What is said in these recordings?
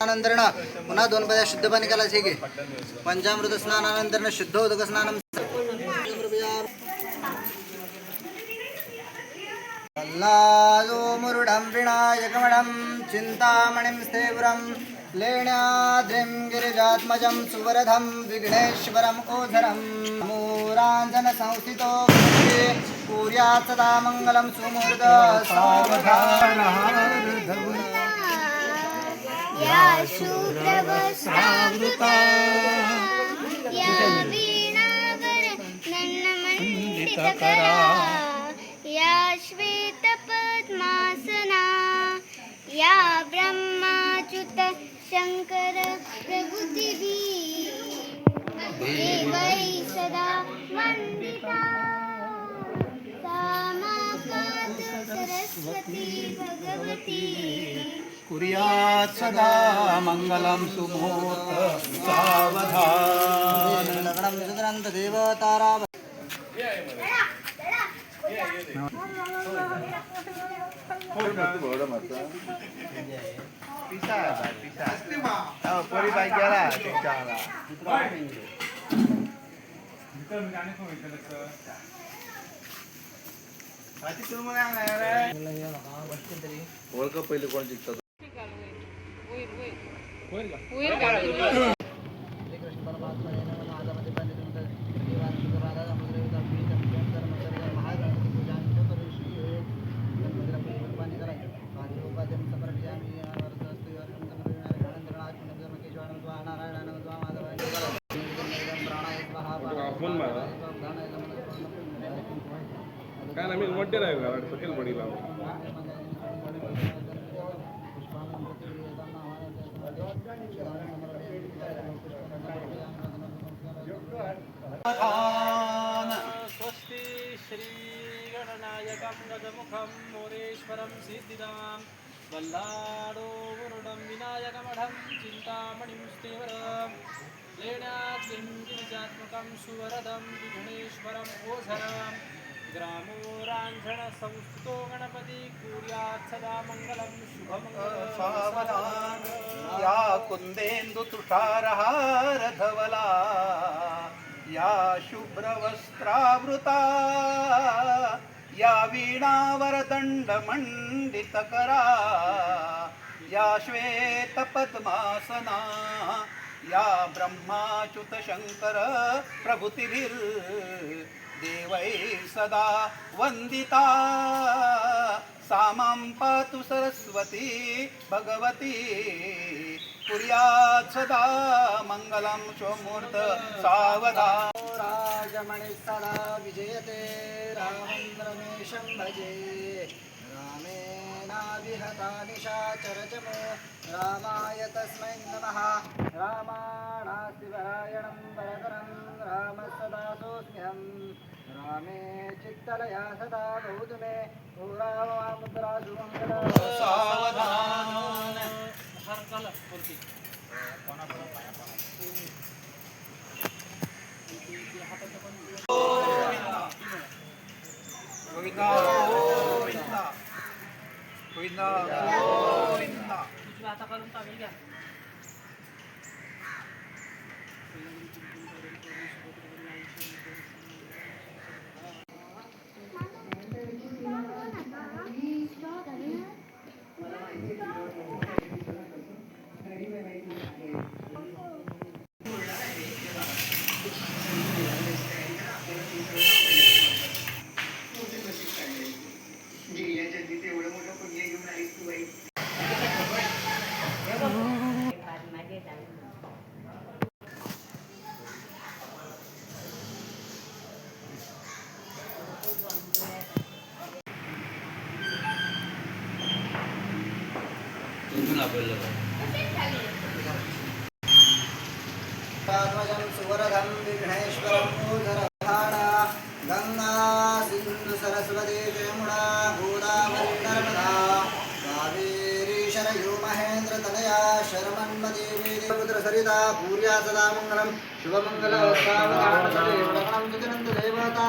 नंतर पुन्हा दोन पदा शुद्ध पाणी करायचे घे पंचामृत स्नानानंतर शुद्ध उदक स्नान प्रल्हादो मुरुडं विनायकमणं चिन्तामणिं स्थेवरं लेण्याद्रिं गिरिजात्मजं सुवरधं विघ्नेश्वरम् ओझरं मोराञ्जनसंस्थितो कुर्यात् सदा मङ्गलं सुमूर्त या शूद्रवस्त्रावृता या वीणावर नन्नमण्डितकरा या श्वेतपद्मासना या ब्रह्माच्युत शङ्कर प्रभृतिभिः। देवै सदा वन्दिता कुर्यात् सदा मङ्गलं सुमुहूर्त सावधान देवतारा पोरी बाई गेला உலக போயிட்டு குறைஞ்சிக்கிட்டது काय ना मी मोठे नाही घरात सकेल पडीला स्वस्ति श्रीगणनायकं गजमुखं मोरेश्वरं सिद्धिदां वल्लाडो वरुणं विनायकमठं चिन्तामणिं स्तेवरं लेण्याद्रिं गिरिजात्मकं सुवरदं ग्रामो ओझरं संस्कृतो गणपती कुर्यात् सदा मङ्गलं या कुन्देन्दुतुषारहारधवला या शुभ्रवस्त्रावृता या वीणावरदण्डमण्डितकरा या श्वेतपद्मासना या ब्रह्माच्युतशङ्कर देवै सदा वन्दिता। सा मां पातु सरस्वती भगवती। कुर्यात् सदा मङ्गलं स्वमूर्त सावधा। राजमणि सदा विजयते रामं रमेशं भजे। रामेणाभिहता निशाचरचमो रामाय तस्मै नमः। राम वरदरं रामः सदा सोऽस्म्यहं रामे चित्तलया सदा भवतु मे पुरामुद्रासु मङ्गल सावधान हर कल बोलती गोविंदा गोविंदा गोविंदा गोविंदा तुझी आता करून चालेल घ्या पार्वजं सुवरगं विघ्नेश्वरं भूधरभाणा गङ्गा सिन्धुसरस्वती जमुना गोदावरी नर्मदा कावेरी शरयो महेन्द्रतनया शर्मन्मदेवी देवपुत्रसरिता भूर्या सदा मङ्गलं शुभमङ्गलवस्तावधानं देवता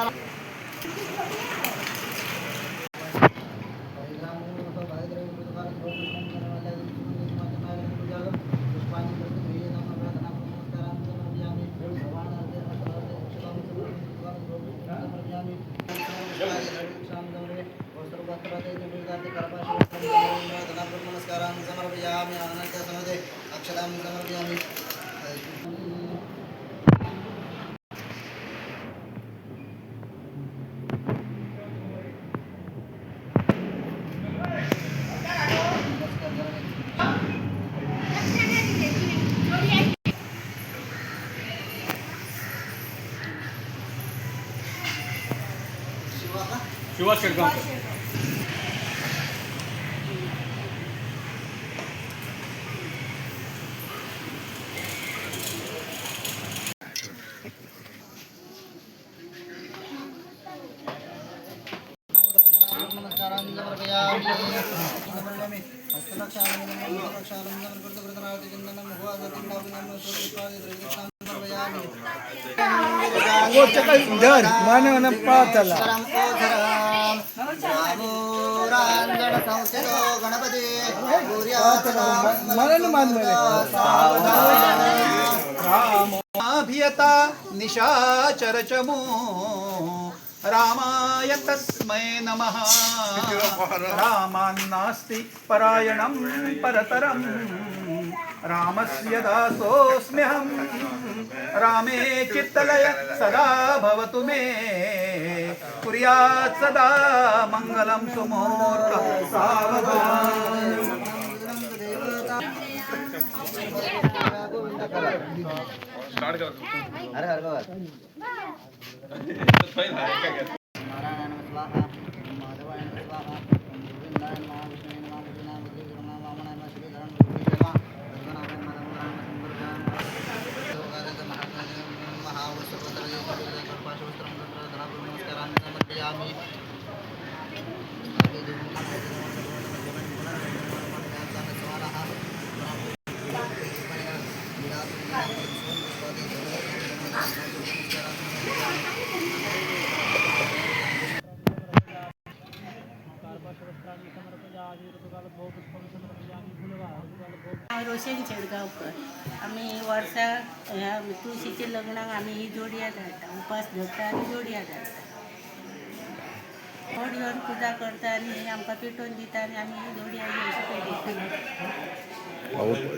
समर्पयामि अनन्तसमदे अक्षतां समर्पयामि शिवा शेटगावकर समर्पयामि हस्तरक्षालनं हस्तरक्षालनं कृतकृतनादिचिन्तनं मुखवासतिण्डाविनं निशाचरचमो रामाय तस्मै नमः। रामान्नास्ति परायणं परतरं। रामस्य दासोऽस्म्यहं। रामे चित्तलय सदा भवतु मे। कुर्यात् सदा मङ्गलं सुमूर्त सावधान। Twilight, I guess. रोशन चेडगावकर आम्ही वर्सा ह्या तुळशीच्या लग्नाक आम्ही ही जोडया धाडटा उपास धरता आनी जोडया धाडटा कोण येवन पुजा करता आनी आमकां पेटोवन दिता आनी आमी ही जोडया पेटयता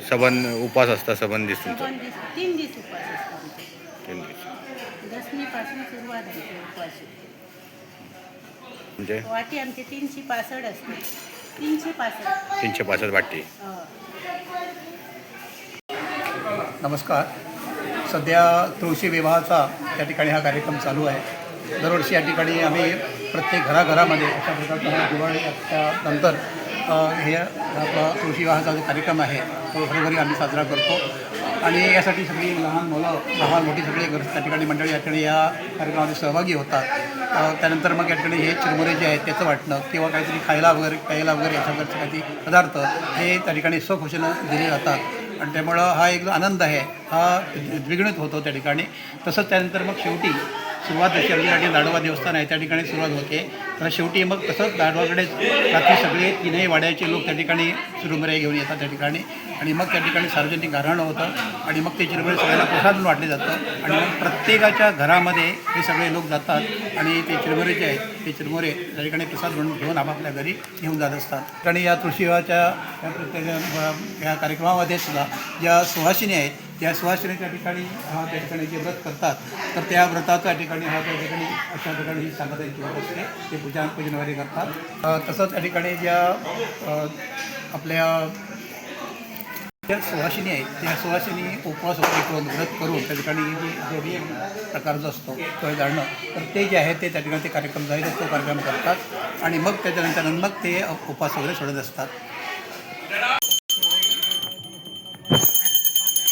सबन उपास असता सबन दीस दोन दीस तीन दीस उपास तीन दीस. दसमी पासून सुरवात उपास म्हणजे? वाटी आमचे तीनशे पासष्ट असते. तीनशे पासष्ट. तीनशे पासष्ट वाटी हय नमस्कार. सध्या तुळशी विवाहाचा त्या ठिकाणी हा कार्यक्रम चालू आहे. दरवर्षी या ठिकाणी आम्ही प्रत्येक घराघरामध्ये अशा प्रकारचा हा दिवाळीच्या नंतर हे आपला तुळशी विवाहाचा जो कार्यक्रम आहे तो घरोघरी आम्ही साजरा करतो. आणि यासाठी सगळी लहान मुलं लहान मोठी सगळी घर त्या ठिकाणी मंडळी या ठिकाणी या कार्यक्रमामध्ये सहभागी होतात. त्यानंतर मग या ठिकाणी हे चिरमुरे जे आहेत त्याचं वाटणं किंवा काहीतरी खायला वगैरे प्यायला वगैरे याच्या काही काहीतरी पदार्थ हे त्या ठिकाणी स्वखुशीनं दिले जातात. आणि त्यामुळं हा एक आनंद आहे. हा द्विगुणित होतो त्या ठिकाणी. तसंच त्यानंतर मग शेवटी सुरुवात अशी दाडोबा देवस्थान आहे त्या ठिकाणी सुरुवात होते. तर शेवटी मग तसंच दाडोबाकडे रात्री सगळे तीनही वाड्याचे लोक त्या ठिकाणी चिरमुरे घेऊन येतात त्या ठिकाणी. आणि मग त्या ठिकाणी सार्वजनिक घराणं होतं आणि मग ते चिरुमरे सगळ्यांना प्रसाद म्हणून वाटले जातं. आणि मग प्रत्येकाच्या घरामध्ये हे सगळे लोक जातात आणि ते चिरमुरे जे आहेत ते चिरमुरे त्या ठिकाणी प्रसाद म्हणून घेऊन आपापल्या घरी घेऊन जात असतात. आणि या तुळशीवाच्या या कार्यक्रमामध्ये सुद्धा ज्या सुहासिनी आहेत त्या सुहासिनी त्या ठिकाणी हा त्या ठिकाणी जे व्रत करतात तर त्या व्रताच्या ठिकाणी हा त्या ठिकाणी अशा ठिकाणी ही सांगताची व्रत असते. ते पूजा पूजन वगैरे करतात तसंच त्या ठिकाणी ज्या आपल्या ज्या सुवासिनी आहेत त्या सुवासिनी उपवास वगैरे करून व्रत करून त्या ठिकाणी जे जोडी प्रकार जो असतो तो जाणणं तर ते जे आहे ते त्या ठिकाणी ते कार्यक्रम जाईल असतो तो कार्यक्रम करतात. आणि मग त्याच्यानंतर मग ते उपवास वगैरे सोडत असतात.